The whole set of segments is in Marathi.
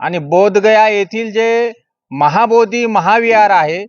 आणि बोधगया येथील जे महाबोधी महाविहार आहे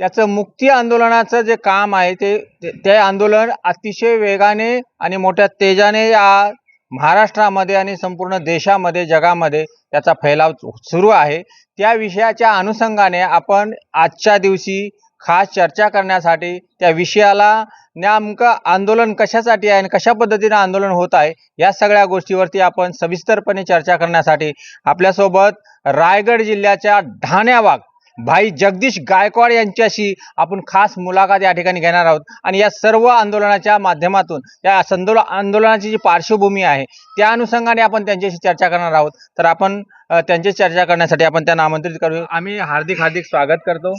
त्याचं मुक्ती आंदोलनाचं जे काम आहे ते ते- ते आंदोलन अतिशय वेगाने आणि मोठ्या तेजाने या महाराष्ट्रामध्ये आणि संपूर्ण देशामध्ये जगामध्ये त्याचा फैलाव सुरू आहे. त्या विषयाच्या अनुषंगाने आपण आजच्या दिवशी खास चर्चा करण्यासाठी त्या विषयाला नेमकं आंदोलन कशासाठी आहे आणि कशा पद्धतीने आंदोलन होत आहे या सगळ्या गोष्टीवरती आपण सविस्तरपणे चर्चा करण्यासाठी आपल्यासोबत रायगड जिल्ह्याच्या ढाण्यावाग भाई जगदीश गायकवाड यांच्याशी आपण खास मुलाखत या ठिकाणी घेणार आहोत. आणि या सर्व आंदोलनाच्या माध्यमातून या संदोल आंदोलनाची जी पार्श्वभूमी आहे त्या अनुषंगाने आपण त्यांच्याशी चर्चा करणार आहोत. तर आपण अ, त्यांची चर्चा करण्यासाठी आपण त्यांना आमंत्रित करू आम्ही हार्दिक हार्दिक स्वागत करतो.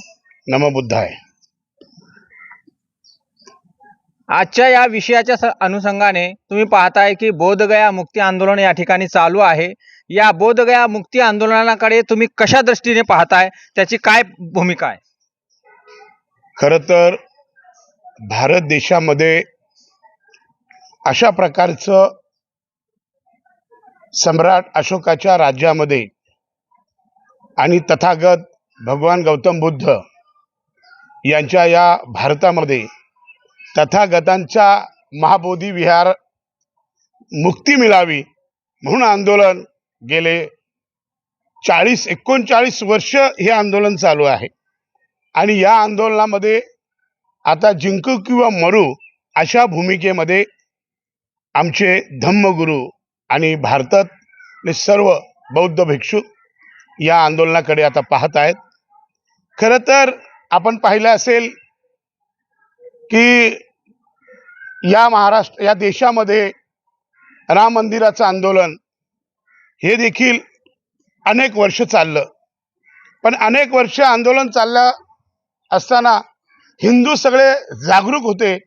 नम आहे आजच्या या विषयाच्या अनुषंगाने तुम्ही पाहताय की बोधगया मुक्ती आंदोलन या ठिकाणी चालू आहे. या बोधगया मुक्ती आंदोलनाकडे तुम्ही कशा दृष्टीने पाहताय? त्याची काय भूमिका आहे? खर तर भारत देशामध्ये अशा प्रकारचं सम्राट अशोकाच्या राज्यामध्ये आणि तथागत भगवान गौतम बुद्ध यांच्या या भारतामध्ये तथागतांच्या महाबोधी विहार मुक्ती मिळावी म्हणून आंदोलन गेले चाळीस एकोणचाळीस वर्ष हे आंदोलन चालू आहे. आणि या आंदोलनामध्ये आता जिंकू किंवा मरू अशा भूमिकेमध्ये आमचे धम्मगुरू आणि भारतातले सर्व बौद्ध भिक्षू या आंदोलनाकडे आता पाहत आहेत. खरं तर आपण पाहिलं असेल की या महाराष्ट्र या देशामध्ये राम मंदिराचं आंदोलन हे देखील अनेक वर्ष चाललं. पण अनेक वर्ष आंदोलन चाललं असताना हिंदू सगळे जागरूक होते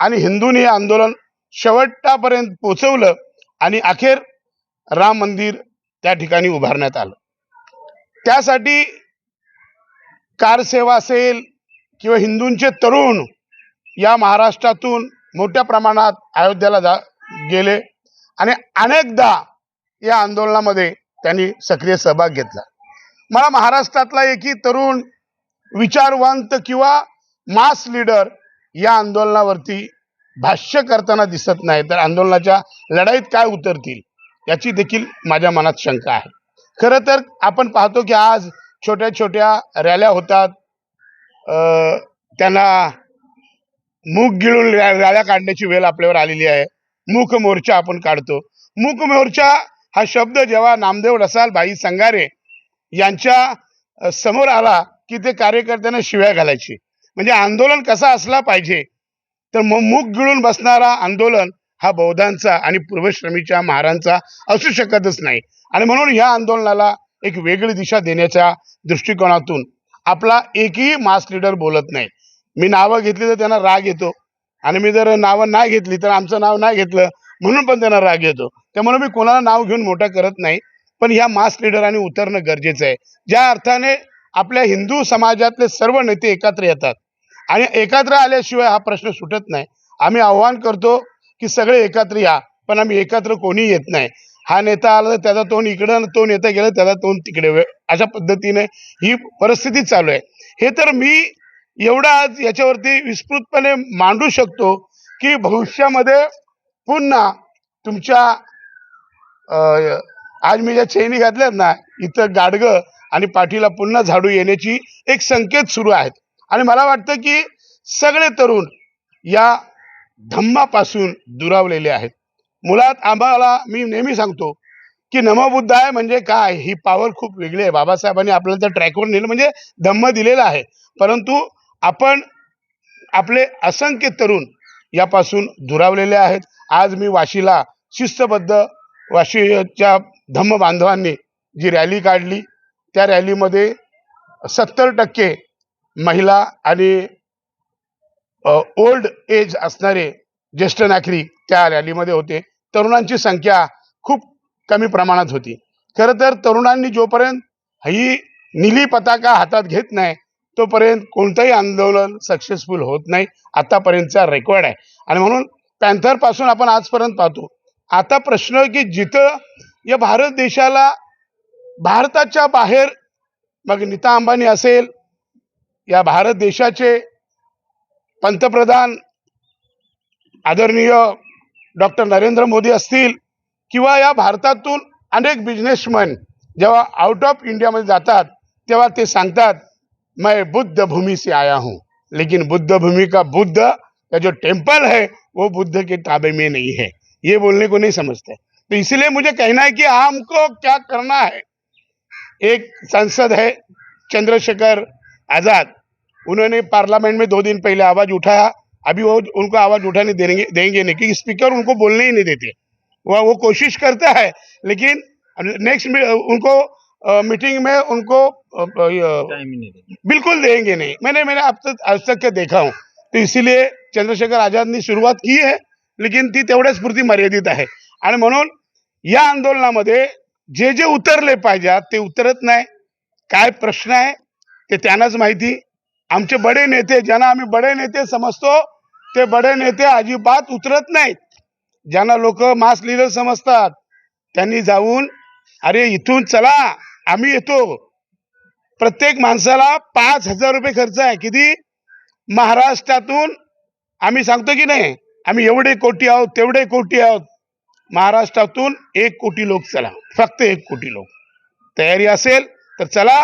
आणि हिंदूंनी हे आंदोलन शेवटापर्यंत पोचवलं आणि अखेर राम मंदिर त्या ठिकाणी उभारण्यात आलं. त्यासाठी कारसेवा असेल किंवा हिंदूंचे तरुण या महाराष्ट्रातून मोठ्या प्रमाणात अयोध्येला जा गेले. आणि अनेकदा या आंदोलनामध्ये त्यांनी सक्रिय सहभाग घेतला. मला महाराष्ट्रातला एकही तरुण विचारवंत किंवा मास लीडर या आंदोलनावरती भाष्य करताना दिसत नाही. तर आंदोलनाच्या लढाईत काय उतरतील याची देखील माझ्या मनात शंका आहे. खरं तर आपण पाहतो की आज छोट्या छोट्या रॅल्या होतात. त्यांना मूग गिळून राळ्या काढण्याची वेळ आपल्यावर आलेली आहे. मूक मोर्चा आपण काढतो. मूक मोर्चा हा शब्द जेव्हा नामदेव रसाल भाई संगारे यांच्या समोर आला की ते कार्यकर्त्यांना शिव्या घालायची. म्हणजे आंदोलन कसा असला पाहिजे तर मग मूग गिळून बसणारा आंदोलन हा बौद्धांचा आणि पूर्वश्रमीच्या महारांचा असू शकतच नाही. आणि म्हणून ह्या आंदोलनाला एक वेगळी दिशा देण्याच्या दृष्टिकोनातून आपला एकही मास लीडर बोलत नाही. मी नावं घेतली तर त्यांना राग येतो. आणि मी जर नावं नाही घेतली तर आमचं नाव नाही घेतलं म्हणून पण त्यांना राग येतो. त्यामुळे मी कोणाला नाव घेऊन मोठं करत नाही. पण ह्या मास लिडरांनी उतरणं गरजेचं आहे. ज्या अर्थाने आपल्या हिंदू समाजातले सर्व नेते एकत्र येतात. आणि एकत्र आल्याशिवाय हा प्रश्न सुटत नाही. आम्ही आव्हान करतो की सगळे एकत्र या. पण आम्ही एकत्र कोणी येत नाही. हा नेता आला तर त्याचा तोंड इकडं तो नेता गेला त्याचा तोंड तिकडे अशा पद्धतीने ही परिस्थिती चालू आहे. हे तर मी एवढा आज याच्यावरती विस्तृतपणे मांडू शकतो की भविष्यामध्ये पुन्हा तुमच्या आज मी ज्या चैनी घातल्यात ना इथं गाडगं आणि पाठीला पुन्हा झाडू येण्याची एक संकेत सुरू आहेत. आणि मला वाटतं की सगळे तरुण या धम्मापासून दुरावलेले आहेत. मुळात आम्हाला मी नेहमी सांगतो की नमबुद्धाय म्हणजे काय? ही पॉवर खूप वेगळी आहे. बाबासाहेबांनी आपल्याला त्या ट्रॅकवर नेलं म्हणजे धम्म दिलेला आहे. परंतु आपण आपले असंख्य तरुण यापासून दुरावलेले आहेत. आज मी वाशीला शिस्तबद्ध वाशीच्या धम्म बांधवांनी जी रॅली काढली त्या रॅलीमध्ये सत्तर टक्के महिला आणि ओल्ड एज असणारे ज्येष्ठ नागरिक त्या रॅलीमध्ये होते. तरुणांची संख्या खूप कमी प्रमाणात होती. खरं तर तरुणांनी जोपर्यंत ही निली पताका हातात घेत नाही तोपर्यंत कोणतंही आंदोलन सक्सेसफुल होत नाही. आतापर्यंतचा रेकॉर्ड आहे. आणि म्हणून पॅन्थरपासून आपण आजपर्यंत पाहतो. आता प्रश्न की जिथं या भारत देशाला भारताच्या बाहेर मग नीता अंबानी असेल या भारत देशाचे पंतप्रधान आदरणीय डॉक्टर नरेंद्र मोदी असतील किंवा या भारतातून अनेक बिझनेसमॅन जेव्हा आउट ऑफ इंडियामध्ये जातात तेव्हा ते सांगतात मैं बुद्ध भूमि से आया हूँ। लेकिन बुद्ध भूमि का बुद्ध का जो टेंपल है, वो बुद्ध के ताबे में नहीं है। ये बोलने को नहीं समझते। तो इसलिए मुझे कहना है कि हमको क्या करना है? एक सांसद है, चंद्रशेखर आज़ाद। उन्होंने पार्लियामेंट में दो दिन पहले आवाज़ उठाया। अभी वो उनको आवाज़ उठाने देंगे देंगे नहीं, क्योंकि स्पीकर उनको बोलने ही नहीं देते। वह वो कोशिश करता है, लेकिन नेक्स्ट उनको मीटिंग में उनको बिल्कुल देंगे नहीं। मैंने मैंने अब तक आज तक के देखा हूँ। तो इसीलिए चंद्रशेखर आझादनी सुरुवात की आहे लेकिन ती तेवढ्याच पुरती मर्यादित आहे. आणि म्हणून या आंदोलनामध्ये जे जे उतरले पाहिजेत ते उतरत नाही. काय प्रश्न आहे ते त्यांनाच माहिती. आमचे बडे नेते ज्यांना आम्ही बडे नेते समजतो ते बडे नेते अजिबात उतरत नाहीत. ज्यांना लोक मास लिडर समजतात त्यांनी जाऊन अरे इथून चला आम्ही येतो. प्रत्येक माणसाला पाच हजार रुपये खर्च आहे. किती? महाराष्ट्रातून आम्ही सांगतो की नाही आम्ही एवढे कोटी आहोत तेवढे कोटी आहोत. महाराष्ट्रातून एक कोटी लोक चला फक्त एक कोटी लोक. तयारी असेल तर चला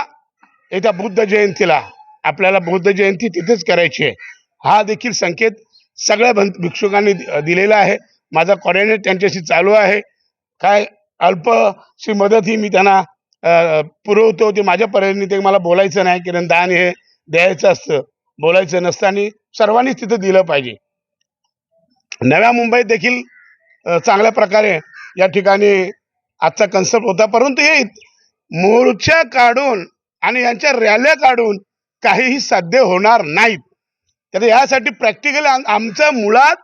येत्या बुद्ध जयंतीला आपल्याला बुद्ध जयंती तिथेच करायची आहे. हा देखील संकेत सगळ्या भिक्षुकांनी दिलेला आहे. माझा कॉर्डिनेट त्यांच्याशी चालू आहे. काय अल्पशी मदत ही मी त्यांना पुरवतो. ते माझ्या परीने ते मला बोलायचं नाही. कारण दान हे द्यायचं असतं. बोलायचं नसतं आणि सर्वांनीच तिथं दिलं पाहिजे. नव्या मुंबईत देखील चांगल्या प्रकारे या ठिकाणी आजचा कन्सेप्ट होता. परंतु हे मोर्चा काढून आणि यांच्या रॅल्या काढून काहीही साध्य होणार नाहीत. तर यासाठी प्रॅक्टिकल आमचा मुळात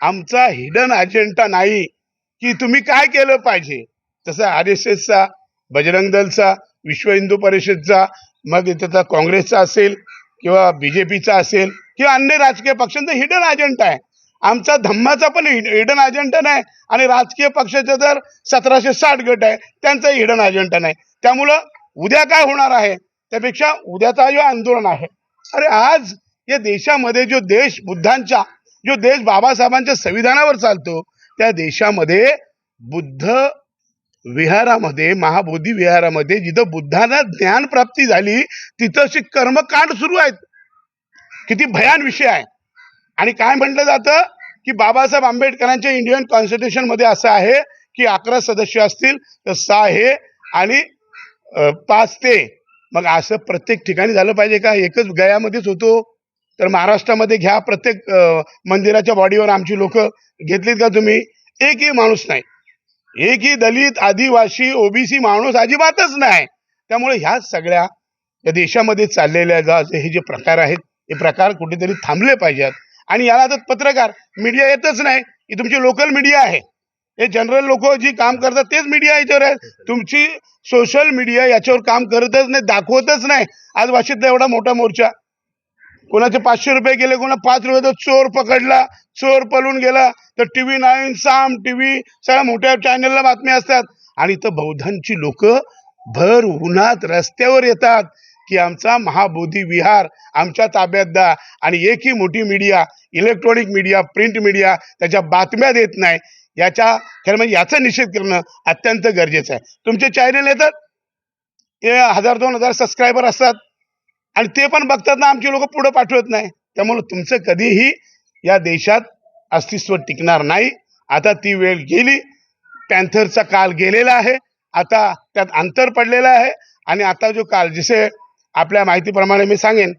आमचा हिडन अजेंडा नाही की तुम्ही काय केलं पाहिजे. तसं आर एस एसचा बजरंग दलचा विश्व हिंदू परिषदचा मग त्याचा काँग्रेसचा असेल किंवा बीजेपीचा असेल किंवा अन्य राजकीय पक्षांचा हिडन अजेंडा आहे. आमचा धम्माचा पण हिडन अजेंडा नाही आणि राजकीय पक्षाचा तर सतराशे साठ गट आहे त्यांचा हिडन अजेंडा नाही. त्यामुळं उद्या काय होणार आहे? त्यापेक्षा उद्याचा जो आंदोलन आहे अरे आज या देशामध्ये जो देश बुद्धांच्या जो देश बाबासाहेबांच्या संविधानावर चालतो त्या देशामध्ये बुद्ध विहारामध्ये महाबोधी विहारामध्ये जिथं बुद्धांना ज्ञान प्राप्ती झाली तिथं असे कर्मकांड सुरू आहेत. किती भयान विषय आहे. आणि काय म्हटलं जातं? की बाबासाहेब आंबेडकरांच्या इंडियन कॉन्स्टिट्यूशनमध्ये असं आहे की अकरा सदस्य असतील तर सहा हे आणि पाच ते. मग असं प्रत्येक ठिकाणी झालं पाहिजे का? एकच गयामध्येच होतो. तर महाराष्ट्रामध्ये घ्या प्रत्येक मंदिराच्या बॉडीवर आमची लोक घेतलीत का तुम्ही? एकही माणूस नाही. एकही दलित आदिवासी ओबीसी माणूस अजिबातच नाही. त्यामुळे ह्या सगळ्या या देशामध्ये चाललेल्या जा- हे जे प्रकार आहेत हे प्रकार कुठेतरी थांबले पाहिजेत. आणि याला तर पत्रकार मीडिया येतच नाही. ही तुमची लोकल मीडिया आहे. हे जनरल लोक जी काम करतात तेच मीडिया याच्यावर आहे. तुमची सोशल मीडिया याच्यावर काम करतच नाही दाखवतच नाही. आज वाशीतला एवढा मोठा मोर्चा. कोणाचे पाचशे रुपये गेले कोणा पाच रुपये तर चोर पकडला चोर पळून गेला. तर टीव्ही नाईन साम टीव्ही सगळ्या मोठ्या चॅनलला बातम्या असतात. आणि इथं बौद्धांची लोक भर उन्हात रस्त्यावर येतात की आमचा महाबोधी विहार आमच्या ताब्यात द्या. आणि एकही मोठी media electronic media print media त्याच्या बातम्या देत नाही. याच्या खरं म्हणजे याचा निषेध करणं अत्यंत गरजेचं आहे. तुमचे चॅनल येतात? हजार दोन हजार सबस्क्रायबर असतात. आणि ते पण बघतात ना आमची लोक पुढे पाठवत नाही. त्यामुळे तुमचं कधीही या देशात अस्तित्व टिकणार नाही. आता ती वेळ गेली. पॅन्थरचा काल गेलेला आहे. आता त्यात अंतर पडलेलं आहे. आणि आता जो काल जसे आपल्या माहितीप्रमाणे मी सांगेन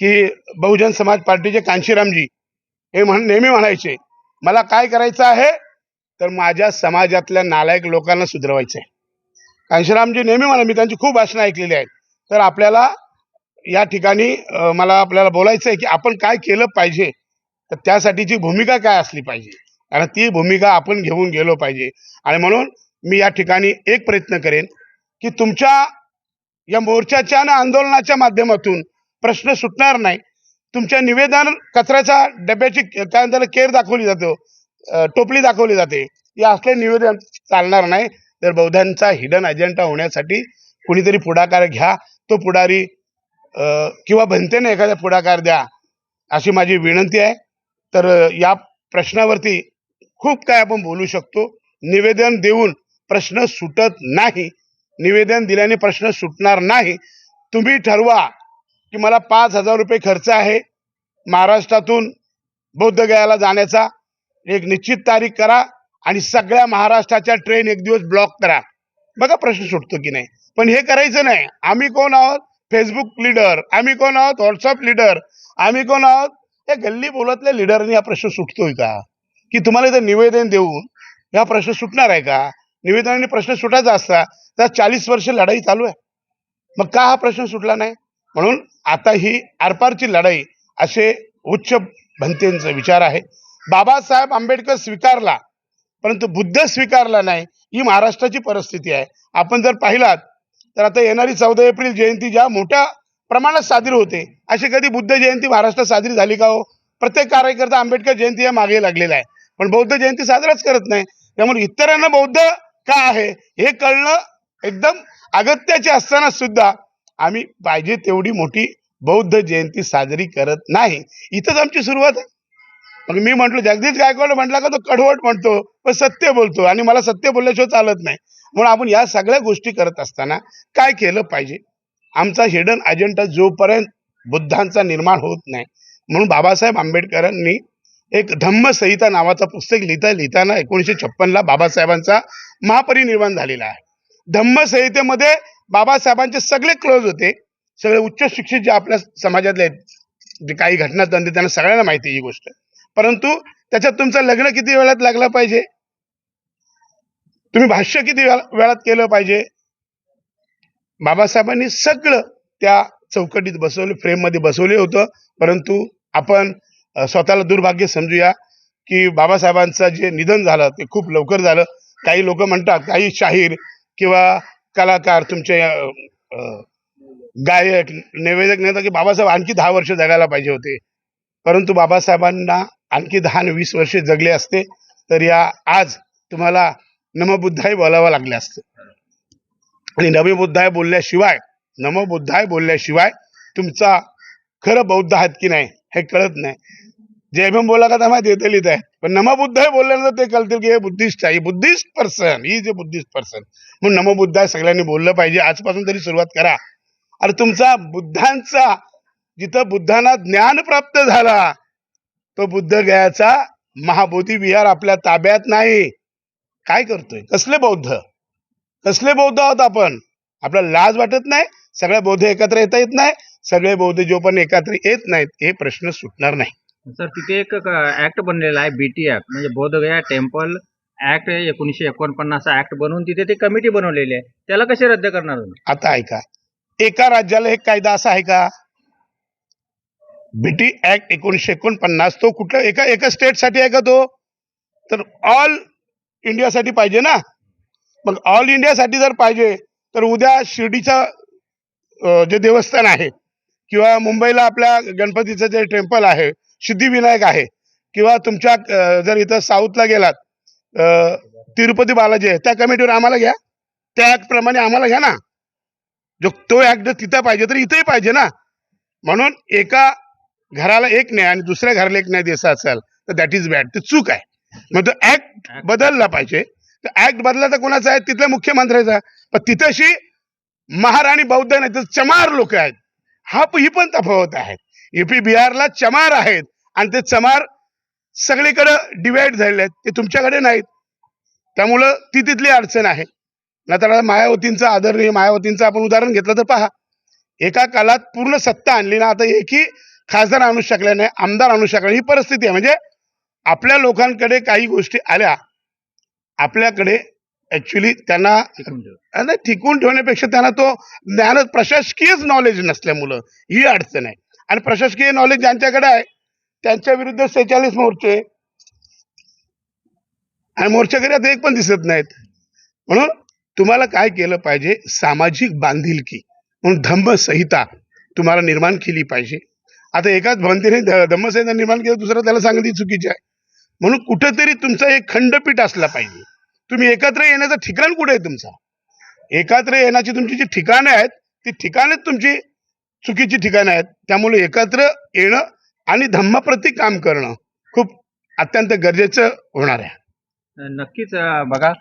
की बहुजन समाज पार्टीचे कांशीरामजी हे म्हण नेहमी म्हणायचे मला काय करायचं आहे तर माझ्या समाजातल्या नालायक लोकांना सुधरवायचं आहे कांशीरामजी नेहमी म्हणा मी त्यांची खूप भाषणं ऐकलेली आहेत. तर आपल्याला या ठिकाणी मला आपल्याला बोलायचं आहे की आपण काय केलं पाहिजे? तर त्यासाठीची भूमिका काय असली पाहिजे? कारण ती भूमिका आपण घेऊन गेलो पाहिजे. आणि म्हणून मी या ठिकाणी एक प्रयत्न करेन की तुमच्या या मोर्चाच्या आणि आंदोलनाच्या माध्यमातून प्रश्न सुटणार नाही. तुमच्या निवेदन कचऱ्याच्या डब्याची त्यानंतर केअर दाखवली जातो टोपली दाखवली जाते. या असले निवेदन चालणार नाही. तर बौद्धांचा हिडन अजेंडा होण्यासाठी कुणीतरी पुढाकार घ्या. तो पुढारी किंवा बनतेने एखादा पुढाकार द्या अशी माझी विनंती आहे. तर या प्रश्नावरती खूप काय आपण बोलू शकतो. निवेदन देऊन प्रश्न सुटत नाही. निवेदन दिल्याने प्रश्न सुटणार नाही. तुम्ही ठरवा की मला पाच हजार रुपये खर्च आहे. महाराष्ट्रातून बौद्धगयाला जाण्याचा. एक निश्चित तारीख करा आणि सगळ्या महाराष्ट्राच्या ट्रेन एक दिवस ब्लॉक करा. बघा प्रश्न सुटतो की नाही. पण हे करायचं नाही. आम्ही कोण आहोत? फेसबुक लीडर आम्ही कोण आहोत? व्हॉट्सअप लीडर आम्ही कोण आहोत? या गल्ली बोलातल्या लीडरनी हा प्रश्न सुटतोय का? की तुम्हाला इथं निवेदन देऊन हा प्रश्न सुटणार आहे का? निवेदनाने प्रश्न सुटायचा असता तर चाळीस वर्ष लढाई चालू आहे. मग का हा प्रश्न सुटला नाही? म्हणून आता ही आरपारची लढाई असे उच्च भंतेंचा विचार आहे. बाबासाहेब आंबेडकर स्वीकारला परंतु बुद्ध स्वीकारला नाही. ही महाराष्ट्राची परिस्थिती आहे. आपण जर पाहिलात तर आता येणारी चौदा एप्रिल जयंती ज्या मोठ्या प्रमाणात साजरी होते अशी कधी बुद्ध जयंती महाराष्ट्रात साजरी झाली का हो? प्रत्येक कार्यकर्ता आंबेडकर जयंती या मागे लागलेला आहे. पण बौद्ध जयंती साजराच करत नाही. त्यामुळे इतरांना बौद्ध का आहे हे कळणं एकदम अगत्याचे असताना सुद्धा आम्ही पाहिजे तेवढी मोठी बौद्ध जयंती साजरी करत नाही. इथंच आमची सुरुवात आहे. मग मी म्हंटलो जगदीश गायकवाड म्हटला का तो कडवट म्हणतो पण सत्य बोलतो आणि मला सत्य बोलल्याशिवाय चालत नाही. म्हणून आपण या सगळ्या गोष्टी करत असताना काय केलं पाहिजे? आमचा हिडन अजेंडा जोपर्यंत बुद्धांचा निर्माण होत नाही म्हणून बाबासाहेब आंबेडकरांनी एक धम्मसंहिता नावाचं पुस्तक लिहिता लिहिताना एकोणीसशे छप्पनला बाबासाहेबांचा महापरिनिर्वाण झालेला आहे. धम्मसंहितेमध्ये बाबासाहेबांचे सगळे क्लोज होते. सगळे उच्च शिक्षित जे आपल्या समाजातले आहेत जे काही घटना त्यांनी त्यांना सगळ्यांना माहिती ही गोष्ट. परंतु त्याच्यात तुमचं लग्न किती वेळात लागलं पाहिजे? तुम्ही भाष्य किती वेळात केलं पाहिजे? बाबासाहेबांनी सगळं त्या चौकटीत बसवले फ्रेममध्ये बसवले होतं. परंतु आपण स्वतःला दुर्भाग्य समजूया की बाबासाहेबांचं जे निधन झालं ते खूप लवकर झालं. काही लोक म्हणतात काही शाहीर किंवा कलाकार तुमचे गायक निवेदक नेता की बाबासाहेब आणखी दहा वर्ष जगायला पाहिजे होते. परंतु बाबासाहेबांना आणखी दहा आणि वीस वर्षे जगले असते तर या आज तुम्हाला नमबुद्धाय बोलावं लागले असते. आणि नवी बुद्धाय बोलल्याशिवाय नमबुद्धाय बोलल्याशिवाय तुमचा खरं बौद्ध आहात की नाही हे कळत नाही. जय भीम बोला का तर माहिती येते लिहित आहे. पण नमो बुद्धाय बोलल्यानंतर ते कळतील की हे बुद्धिस्ट आहे. बुद्धिस्ट पर्सन ही जे बुद्धिस्ट पर्सन. म्हणून नमोबुद्धाय सगळ्यांनी बोललं पाहिजे. आजपासून तरी सुरुवात करा. अरे तुमचा बुद्धांचा जिथं बुद्धांना ज्ञान प्राप्त झाला तो बुद्ध गयाचा महाबोधी विहार आपल्या ताब्यात नाही. काय करतोय? कसले बौद्ध? कसले बौद्ध आहोत आपण? आपल्याला लाज वाटत नाही? सगळे बौद्ध एकत्र येता येत नाही? सगळे बौद्ध जो पण एकत्र येत नाहीत हे प्रश्न सुटणार नाही. सर तिथे एक ऍक्ट बनलेला आहे बीटी ऍक्ट म्हणजे बोधगया टेम्पल ऍक्ट एकोणीसशे एकोणपन्नास ऍक्ट बनवून तिथे ते कमिटी बनवलेली आहे. त्याला कसे रद्द करणार आता ऐका. एका राज्याला एक कायदा असा आहे का? बीटी ऍक्ट एकोणीसशे एकोणपन्नास तो कुठल्या एका एका स्टेटसाठी आहे का तो? तर ऑल इंडियासाठी पाहिजे ना? मग ऑल इंडियासाठी जर पाहिजे तर उद्या शिर्डीचा जे देवस्थान आहे किंवा मुंबईला आपल्या गणपतीचं जे टेम्पल आहे सिद्धिविनायक आहे किंवा तुमच्या जर इथं साऊथला गेलात तिरुपती बालाजी आहे त्या कमिटीवर आम्हाला घ्या. त्या ऍक्ट प्रमाणे आम्हाला घ्या ना. जो तो ऍक्ट तिथं पाहिजे तर इथंही पाहिजे ना. म्हणून एका घराला एक न्याय आणि दुसऱ्या घराला एक न्याय द्यायचा असेल तर दॅट इज बॅड ते चूक आहे. मग तो ऍक्ट बदलला पाहिजे. तर ऍक्ट बदलला तर कोणाचा आहे? तिथल्या मुख्यमंत्र्याचा पण तिथंशी महाराणी बौद्ध नाही तर चमार लोक आहेत. हा ही पण तफावत आहे. युपी बिहारला चमार आहेत. आणि ते चमार सगळीकडे डिवाइड झालेले आहेत. ते तुमच्याकडे नाहीत. त्यामुळं ती तिथली अडचण आहे. नाहीतर आता मायावतींचं आदरणीय मायावतींचं आपण उदाहरण घेतलं तर पहा. एका काळात पूर्ण सत्ता आणली ना आता एकही खासदार आणू शकले नाही आमदार आणू शकले. ही परिस्थिती आहे. म्हणजे आपल्या लोकांकडे काही गोष्टी आल्या आपल्याकडे ऍक्च्युली त्यांना. नाही टिकून ठेवण्यापेक्षा त्यांना तो ज्ञान प्रशासकीयच नॉलेज नसल्यामुळं ही अडचण आहे. आणि प्रशासकीय नॉलेज ज्यांच्याकडे आहे त्यांच्या विरुद्ध सेहेचाळीस मोर्चे. आणि मोर्चेकरी आता एक पण दिसत नाहीत. म्हणून तुम्हाला काय केलं पाहिजे? सामाजिक बांधिलकी. म्हणून धम्मसंहिता तुम्हाला निर्माण केली पाहिजे. आता एकाच भंतीने ध- निर्माण केलं दुसरं त्याला सांगणं चुकीची आहे. म्हणून कुठंतरी तुमचा एक खंडपीठ असला पाहिजे. तुम्ही एकत्र येण्याचं ठिकाण कुठे आहे तुमचा? एकत्र येण्याची तुमची जी ठिकाणं आहेत ती ठिकाणच तुमची चुकीची ठिकाणं आहेत. त्यामुळे एकत्र येणं आणि धम्माप्रती काम करणं खूप अत्यंत गरजेचं होणार आहे. नक्कीच बघा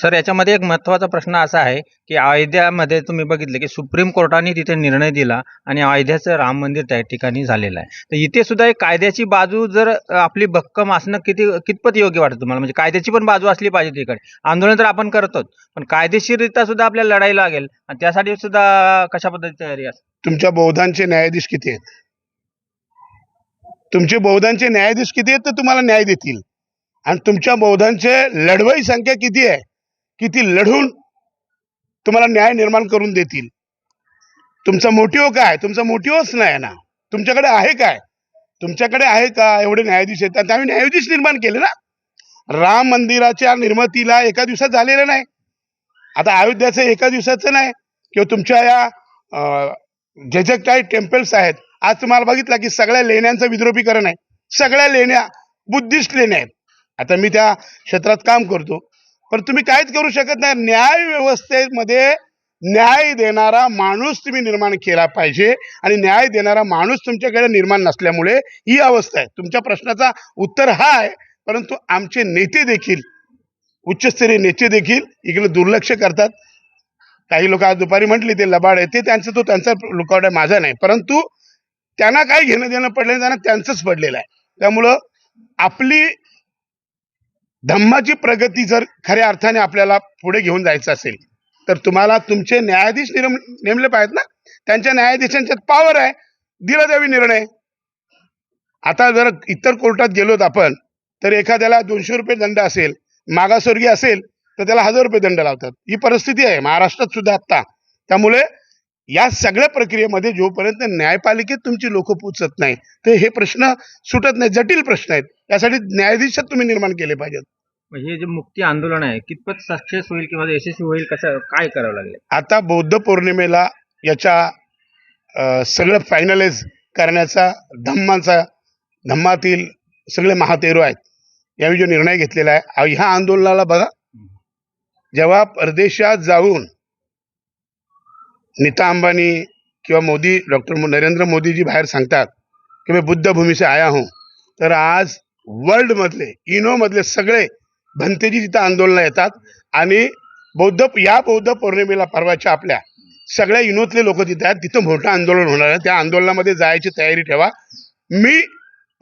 सर याच्यामध्ये एक महत्त्वाचा प्रश्न असा आहे की अयोध्यामध्ये तुम्ही बघितलं की सुप्रीम कोर्टाने तिथे निर्णय दिला आणि अयोध्याचं राम मंदिर त्या ठिकाणी झालेलं आहे. तर इथे सुद्धा एक कायद्याची बाजू जर आपली भक्कम असणं किती कितपत योग्य वाटतं तुम्हाला? म्हणजे कायद्याची पण बाजू असली पाहिजे तिकडे. आंदोलन तर आपण करतोच पण कायदेशीररित्या सुद्धा आपल्याला लढाई लागेल आणि त्यासाठी सुद्धा कशा पद्धतीची तयारी असते तुमच्या बौद्धांचे न्यायाधीश किती आहेत? तुमचे बौद्धांचे न्यायाधीश किती आहेत तर तुम्हाला न्याय देतील. आणि तुमच्या बौद्धांचे लढवई संख्या किती आहे? किती लढून तुम्हाला न्याय निर्माण करून देतील? तुमचा मोटिव काय? तुमचा मोटिवच नाही ना? तुमच्याकडे आहे काय? तुमच्याकडे आहे का एवढे न्यायाधीश आहेत? आणि आम्ही न्यायाधीश निर्माण केले ना? राम मंदिराच्या निर्मितीला एका दिवसात झालेलं नाही. आता अयोध्याचं एका दिवसाचं नाही. किंवा तुमच्या या जे जे काही टेम्पल्स आहेत आज तुम्हाला बघितला की सगळ्या लेण्यांचं विद्रोपीकरण आहे. सगळ्या लेण्या बुद्धिस्ट लेण्या आहेत. आता मी त्या क्षेत्रात काम करतो. पण तुम्ही काहीच करू शकत नाही. न्याय व्यवस्थेमध्ये न्याय देणारा माणूस तुम्ही निर्माण केला पाहिजे आणि न्याय देणारा माणूस तुमच्याकडे निर्माण नसल्यामुळे ही अवस्था आहे. तुमच्या प्रश्नाचा उत्तर हा आहे. परंतु आमचे नेते देखील उच्चस्तरीय नेते देखील इकडे दुर्लक्ष करतात. काही लोक आज दुपारी म्हटले ते लबाड आहे. ते त्यांचं तो त्यांचा लुकआउट आहे माझा नाही. परंतु त्यांना काय घेणं देणं पडलं नाही, त्यांना त्यांचंच पडलेलं आहे. त्यामुळं आपली धम्माची प्रगती जर खऱ्या अर्थाने आपल्याला पुढे घेऊन जायचं असेल तर तुम्हाला तुमचे न्यायाधीश निरम नेमले पाहिजेत ना? त्यांच्या न्यायाधीशांच्यात पॉवर आहे दिला द्यावी निर्णय. आता जर इतर कोर्टात गेलोत आपण तर एखाद्याला दोनशे रुपये दंड असेल मागासवर्गीय असेल तर त्याला हजार रुपये दंड लावतात. ही परिस्थिती आहे महाराष्ट्रात सुद्धा आता त्यामुळे या सगळ्या प्रक्रियेमध्ये जोपर्यंत न्यायपालिकेत तुमची लोक पोचत नाही तर हे प्रश्न सुटत नाही जटिल प्रश्न आहेत. यासाठी न्यायाधीशच तुम्ही निर्माण केले पाहिजेत. हे जे मुक्ती आंदोलन आहे कितपत सक्सेस होईल किंवा यशस्वी होईल कसं काय करावं लागेल? आता बौद्ध पौर्णिमेला याच्या सगळं फायनलाइज करण्याचा धम्माचा धम्मातील सगळे महातेरू आहेत. यावेळी जो निर्णय घेतलेला आहे ह्या आंदोलनाला बघा. जेव्हा परदेशात जाऊन नीता अंबानी किंवा मोदी डॉक्टर नरेंद्र मोदीजी बाहेर सांगतात की मी बुद्ध आया हूं. तर आज वर्ल्डमधले इनोमधले सगळे भंतेजी तिथं आंदोलनं येतात आणि बौद्ध या बौद्ध पौर्णिमेला परवाच्या आपल्या सगळ्या इनोतले लोक तिथे आहेत. तिथं मोठं आंदोलन होणार आहे. त्या आंदोलनामध्ये जायची तयारी ठेवा. मी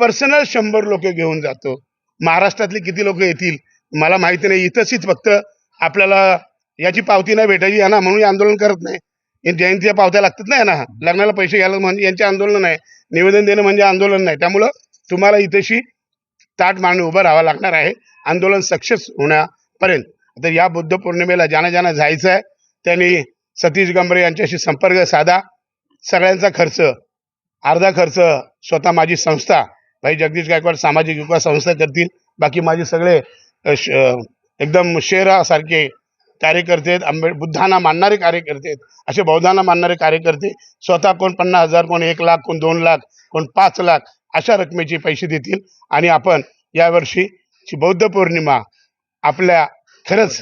पर्सनल शंभर लोक घेऊन जातो. महाराष्ट्रातले किती लोक येतील मला माहिती नाही. इथंच फक्त आपल्याला याची पावती नाही भेटायची यांना ना म्हणून आंदोलन करत नाही. जयंतीच्या पावत्या लागतात नाही ना. लग्नाला पैसे घ्यायला म्हणजे यांचे आंदोलन नाही. निवेदन देणं म्हणजे आंदोलन नाही. त्यामुळं तुम्हाला इथेशी ताट मांडून उभं राहावं लागणार आहे. आंदोलन सक्सेस होण्यापर्यंत. तर या बुद्ध पौर्णिमेला ज्यांना ज्यांना जायचं आहे. त्यांनी सतीश गंभरे यांच्याशी संपर्क साधा. सगळ्यांचा खर्च अर्धा खर्च स्वतः माझी संस्था भाई जगदीश गायकवाड सामाजिक विकास संस्था करतील. बाकी माझे सगळे श- एकदम शेरासारखे कार्यकर्ते आहेत आंबे बुद्धांना मानणारे कार्यकर्ते आहेत. असे बौद्धांना मानणारे कार्यकर्ते स्वतः कोण पन्नास हजार कोण एक लाख कोण दोन लाख कोण पाच लाख अशा रकमेचे पैसे देतील. आणि आपण यावर्षी बौद्ध पौर्णिमा आपल्या खरंच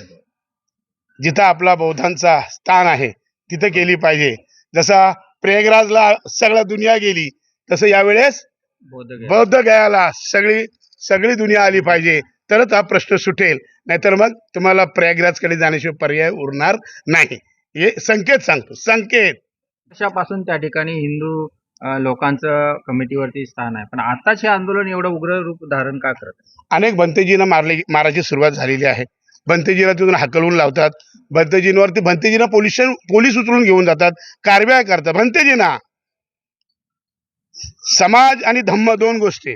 जिथं आपला बौद्धांचा स्थान आहे तिथं केली पाहिजे. जसा प्रयागराजला सगळ्या दुनिया गेली तसं यावेळेस. बौद्ध गयाला सगळी सगळी दुनिया आली पाहिजे. तरच हा प्रश्न सुटेल. नाहीतर मग तुम्हाला प्रयागराजकडे जाण्याशिवाय पर्याय उरणार नाही. हे संकेत सांगतो. संकेत. वर्षापासून त्या ठिकाणी हिंदू लोकांचं कमिटीवरती स्थान आहे. पण आताच हे आंदोलन एवढं उग्र रूप धारण का करत? अनेक भंतेजींना मारले मारायची सुरुवात झालेली आहे. भंतेजीला तिथून हाकलून लावतात. भंतेजींवरती भंतेजींना पोलीस पोलीस उचलून घेऊन जातात. कारवाया करतात. भंतेजींना समाज आणि धम्म दोन गोष्टी.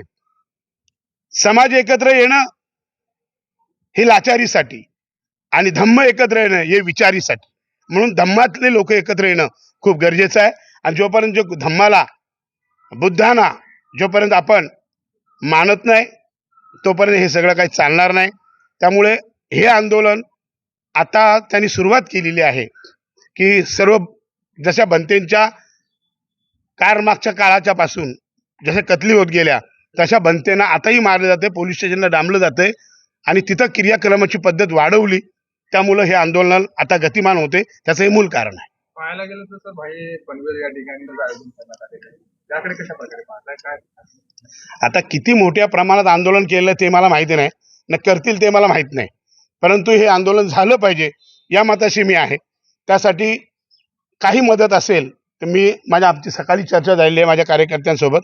समाज एकत्र येणं हे लाचारीसाठी आणि धम्म एकत्र येणं हे विचारीसाठी. म्हणून धम्मातले लोक एकत्र येणं खूप गरजेचं आहे. आणि जोपर्यंत जो धम्माला बुद्धांना जोपर्यंत आपण मानत नाही तोपर्यंत हे सगळं काही चालणार नाही. त्यामुळे हे आंदोलन आता त्यांनी सुरुवात केलेली आहे की सर्व जशा बनतेंच्या कारमागच्या काळाच्या पासून जशा कतली होत गेल्या तशा बनतेंना आताही मारले जाते पोलीस स्टेशनला डांबलं जाते आणि तिथं क्रियाक्रमाची पद्धत वाढवली त्यामुळं हे आंदोलन आता गतिमान होते त्याचं हे मूल कारण आहे. पाहायला गेलं तसं भाई पनवेल या ठिकाणी त्याकडे कशा प्रकारे काय? आता किती मोठ्या प्रमाणात आंदोलन केलं ते मला माहिती नाही. न करतील ते मला माहीत नाही. परंतु हे आंदोलन झालं पाहिजे या मताशी मी आहे. त्यासाठी काही मदत असेल तर मी माझ्या आमची सकाळी चर्चा झालेली आहे माझ्या कार्यकर्त्यांसोबत.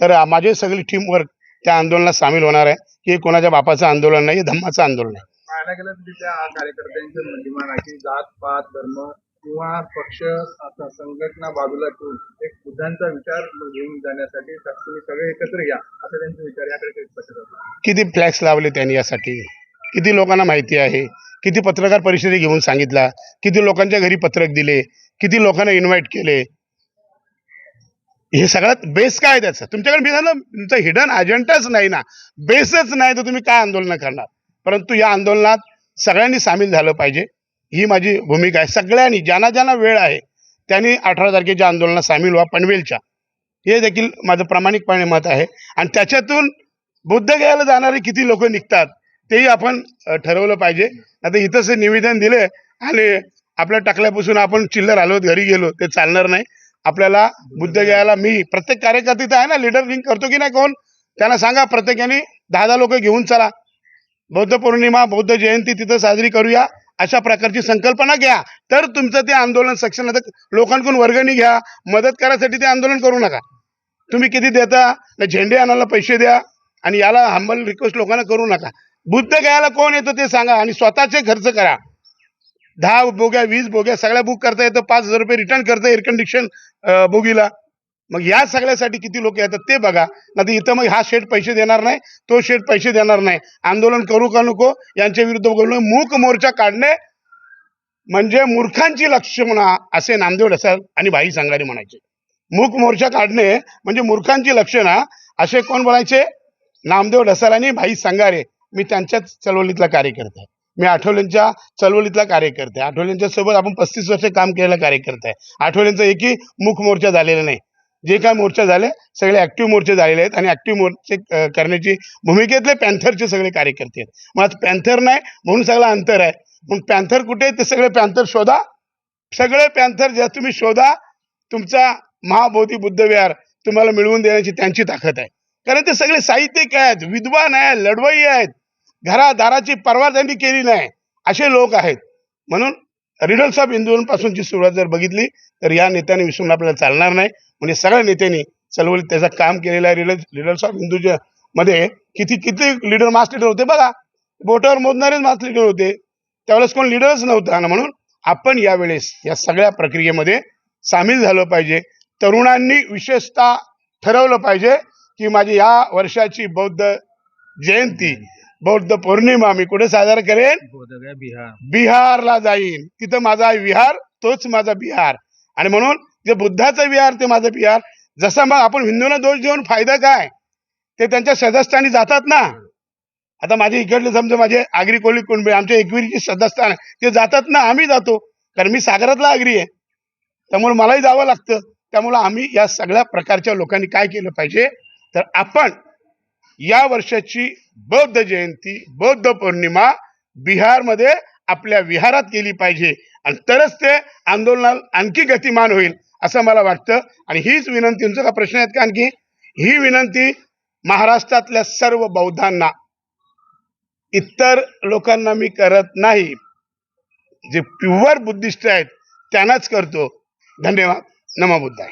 तर माझी सगळी टीमवर्क त्या आंदोलनात सामील होणार आहे. की हे कोणाच्या बापाचं आंदोलन नाही हे धम्माचं आंदोलन आहे पाहायला गेलं तर तिथल्या कार्यकर्त्यांचं म्हणणं की जात पात धर्म किंवा पक्ष आता संघटना बाजूला ठेवून एक बुद्धांचा विचार घेऊन जाण्यासाठी तुम्ही सगळे एकत्र या असं त्यांचे विचार याकडे किती फ्लॅक्स लावले त्यांनी यासाठी? किती लोकांना माहिती आहे? किती पत्रकार परिषदे घेऊन सांगितला? किती लोकांच्या घरी पत्रक दिले? किती लोकांना इन्व्हाइट केले? हे सगळ्यात बेस काय त्याचं? तुमच्याकडे मी झालं तुमचा हिडन अजेंडाच नाही ना. बेसच नाही तर तुम्ही काय आंदोलन करणार? परंतु या आंदोलनात सगळ्यांनी सामील झालं पाहिजे. ही माझी भूमिका आहे. सगळ्यांनी ज्यांना ज्यांना वेळ आहे त्यांनी अठरा तारखेच्या आंदोलनात सामील व्हा पनवेलच्या. हे देखील माझं प्रामाणिकपणे मत आहे. आणि त्याच्यातून बुद्ध घ्यायला जाणारे किती लोक निघतात तेही आपण ठरवलं पाहिजे. आता इथंच निवेदन दिले आणि आपल्या टाकल्यापासून आपण चिल्लर आलो घरी गेलो ते चालणार नाही. आपल्याला बुद्ध घ्यायला मी प्रत्येक कार्यकर्ते आहे ना लिडर लिंक करतो की नाही कोण? त्यांना सांगा प्रत्येकाने दहा दहा लोक घेऊन चला. बौद्ध पौर्णिमा बौद्ध जयंती तिथं साजरी करूया अशा प्रकारची संकल्पना घ्या. तर तुमचं ते आंदोलन सक्षम लोकांकडून वर्गणी घ्या मदत करायसाठी ते आंदोलन करू नका. तुम्ही किती देता ना झेंडे आणायला पैसे द्या आणि याला हंबल रिक्वेस्ट लोकांना करू नका. बुद्ध घ्यायला कोण येतं ते सांगा आणि स्वतःचे खर्च करा. दहा बोग्या वीस बोग्या सगळ्या बुक करता येतं. पाच हजार रुपये रिटर्न करता एअर कंडिशन बोगीला. मग या सगळ्यासाठी किती लोक येतात ते बघा. नाही इथं मग हा शेठ पैसे देणार नाही तो शेठ पैसे देणार नाही. आंदोलन करू का नको? यांच्या विरुद्ध बोलणं मूक मोर्चा काढणे म्हणजे मूर्खांची म्हणा असे नामदेव ढसाल आणि भाई सांगारी म्हणायचे. मूक मोर्चा काढणे म्हणजे मूर्खांची लक्षणा असे कोण बोलायचे? नामदेव ढसाल आणि भाई सांगारे मी त्यांच्याच चळवळीतला कार्यकर्ता आहे. मी आठवलेंच्या चळवळीतला कार्यकर्ता आहे. आठवलेंच्या सोबत आपण पस्तीस वर्ष काम केलेला कार्यकर्ता आहे. आठवलेंचा एकही मुख मोर्चा झालेला नाही. जे काय मोर्चा झाले सगळे ऍक्टिव्ह मोर्चे झालेले आहेत आणि ऍक्टिव्ह मोर्चे करण्याची भूमिकेतले पॅन्थरचे सगळे कार्यकर्ते आहेत. मग पॅन्थर नाही म्हणून सगळं अंतर आहे. मग पॅन्थर कुठे आहे? ते सगळे पॅन्थर शोधा. सगळे पॅन्थर ज्या तुम्ही शोधा तुमचा महाबोधी बुद्ध विहार तुम्हाला मिळवून देण्याची त्यांची ताकद आहे. कारण ते सगळे साहित्यिक आहेत विद्वान आहेत लढवई आहेत. घरादाराची पर्वा त्यांनी केली नाही. असे लोक आहेत. म्हणून रिडल ऑफ हिंदूंपासूनची सुरुवात जर बघितली तर या नेत्याने विसरून आपल्याला चालणार नाही. म्हणजे सगळ्या नेत्यांनी चळवळीत त्याचं काम केलेलं आहे. रिडल रिडल ऑफ हिंदूच्या मध्ये किती किती लिडर मास लिडर होते बघा. बोटावर मोजणारेच मास लिडर होते. त्यावेळेस कोण लिडरच नव्हता. ना म्हणून आपण यावेळेस या सगळ्या प्रक्रियेमध्ये सामील झालं पाहिजे. तरुणांनी विशेषतः ठरवलं पाहिजे की माझी या वर्षाची बौद्ध जयंती बौद्ध पौर्णिमा मी कुठे साजरा करेन? बोधगया बिहार. बिहारला जाईन. तिथं माझा विहार तोच माझा बिहार. आणि म्हणून जे बुद्धाचं विहार ते माझं बिहार. जसं मग आपण हिंदूंना दोष देऊन फायदा काय? ते त्यांच्या सदस्थानी जातात ना. आता माझे इकडले समजा माझे आगरी कोळी कुणबे आमच्या एकविरीचे सदस्थान ते जातात ना आम्ही जातो. कारण मी सागरातला आगरी आहे. त्यामुळे मलाही जावं लागतं. त्यामुळे आम्ही या सगळ्या प्रकारच्या लोकांनी काय केलं पाहिजे? तर आपण या वर्षाची बौद्ध जयंती बौद्ध पौर्णिमा बिहारमध्ये आपल्या विहारात केली पाहिजे. आणि तरच ते आंदोलनाला आणखी गतिमान होईल असं मला वाटतं. आणि हीच विनंती तुमचा का प्रश्न आहेत का आणखी? ही विनंती महाराष्ट्रातल्या सर्व बौद्धांना. इतर लोकांना मी करत नाही. जे प्युअर बुद्धिस्ट आहेत त्यांनाच करतो. धन्यवाद. नमो बुद्धाय.